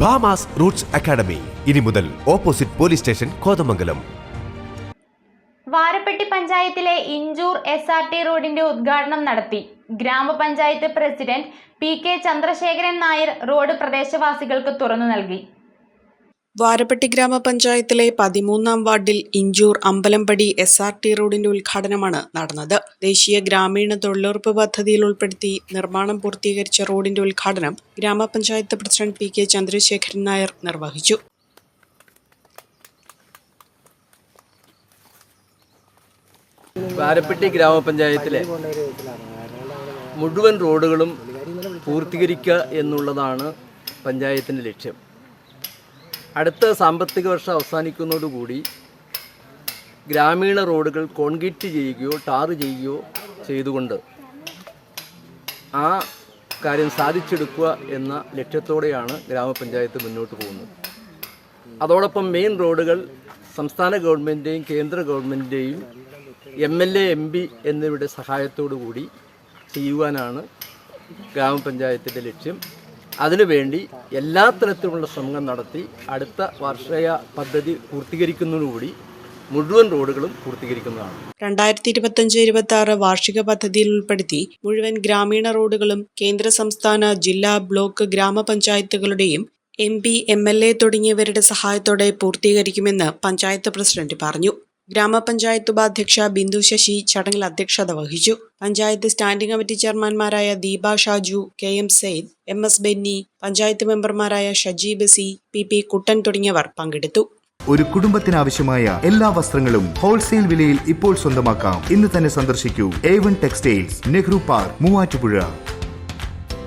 ഭാമാസ് Roots academy ഇനി മുതൽ opposite police station Kothamangalam. Varappetty പഞ്ചായത്തിലെ ഇഞ്ചൂർ എസ് ആർ ടി റോഡിന്റെ ഉദ്ഘാടനം നടത്തി. ഗ്രാമപഞ്ചായത്ത് president P K Chandrasekharan Nair road പ്രദേശവാസികൾക്ക് തുറന്നു നൽകി. വാരപ്പെട്ടി ഗ്രാമപഞ്ചായത്തിലെ പതിമൂന്നാം വാർഡിൽ Inchoor Ambalampadi S R T റോഡിന്റെ ഉദ്ഘാടനമാണ് നടന്നത്. ദേശീയ ഗ്രാമീണ തൊഴിലുറപ്പ് പദ്ധതിയിൽ ഉൾപ്പെടുത്തി നിർമ്മാണം പൂർത്തീകരിച്ച റോഡിന്റെ ഉദ്ഘാടനം ഗ്രാമപഞ്ചായത്ത് president P K Chandrasekharan Nair നിർവഹിച്ചു. വാരപ്പെട്ടി ഗ്രാമപഞ്ചായത്തിലെ മുഴുവൻ റോഡുകളും പൂർത്തീകരിക്കുക എന്നുള്ളതാണ് പഞ്ചായത്തിന്റെ ലക്ഷ്യം. അടുത്ത സാമ്പത്തിക വർഷം അവസാനിക്കുന്നതോടുകൂടി ഗ്രാമീണ റോഡുകൾ കോൺക്രീറ്റ് ചെയ്യുകയോ ടാർ ചെയ്യുകയോ ചെയ്തുകൊണ്ട് ആ കാര്യം സാധിച്ചെടുക്കുക എന്ന ലക്ഷ്യത്തോടെയാണ് ഗ്രാമപഞ്ചായത്ത് മുന്നോട്ട് പോകുന്നത്. അതോടൊപ്പം മെയിൻ റോഡുകൾ സംസ്ഥാന ഗവൺമെന്റിന്റെയും കേന്ദ്ര ഗവൺമെന്റിന്റെയും M L A M P എന്നിവരുടെ സഹായത്തോടു കൂടി ചെയ്യുവാനാണ് ഗ്രാമപഞ്ചായത്തിന്റെ ലക്ഷ്യം. അതിനുവേണ്ടി എല്ലാ തരത്തിലുമുള്ള ശ്രമങ്ങൾ നടത്തി അടുത്ത വാർഷിക പദ്ധതി പൂർത്തീകരിക്കുന്നതോടുകൂടി മുഴുവൻ റോഡുകളും പൂർത്തീകരിക്കുന്നതാണ്. രണ്ടായിരത്തി ഇരുപത്തഞ്ച് ഇരുപത്തി ആറ് വാർഷിക പദ്ധതിയിൽ ഉൾപ്പെടുത്തി മുഴുവൻ ഗ്രാമീണ റോഡുകളും കേന്ദ്ര സംസ്ഥാന ജില്ലാ block ഗ്രാമപഞ്ചായത്തുകളുടെയും M P M L A തുടങ്ങിയവരുടെ സഹായത്തോടെ പൂർത്തീകരിക്കുമെന്ന് പഞ്ചായത്ത് പ്രസിഡന്റ് പറഞ്ഞു. ഗ്രാമപഞ്ചായത്ത് ഉപാധ്യക്ഷ ബിന്ദു ശശി ചടങ്ങിൽ അധ്യക്ഷത വഹിച്ചു. Panchayat standing committee ചെയർമാൻമാരായ Deepa Shaju K M Sayed M S Benny panchayat മെമ്പർമാരായ Shajeeb C P P Kuttan തുടങ്ങിയവർ പങ്കെടുത്തു. ഒരു കുടുംബത്തിനാവശ്യമായ എല്ലാ വസ്ത്രങ്ങളും ഹോൾസെയിൽ വിലയിൽ ഇപ്പോൾ സ്വന്തമാക്കാം. ഇന്ന് തന്നെ സന്ദർശിക്കൂ. A one textiles Nehru park Muvattupuzha.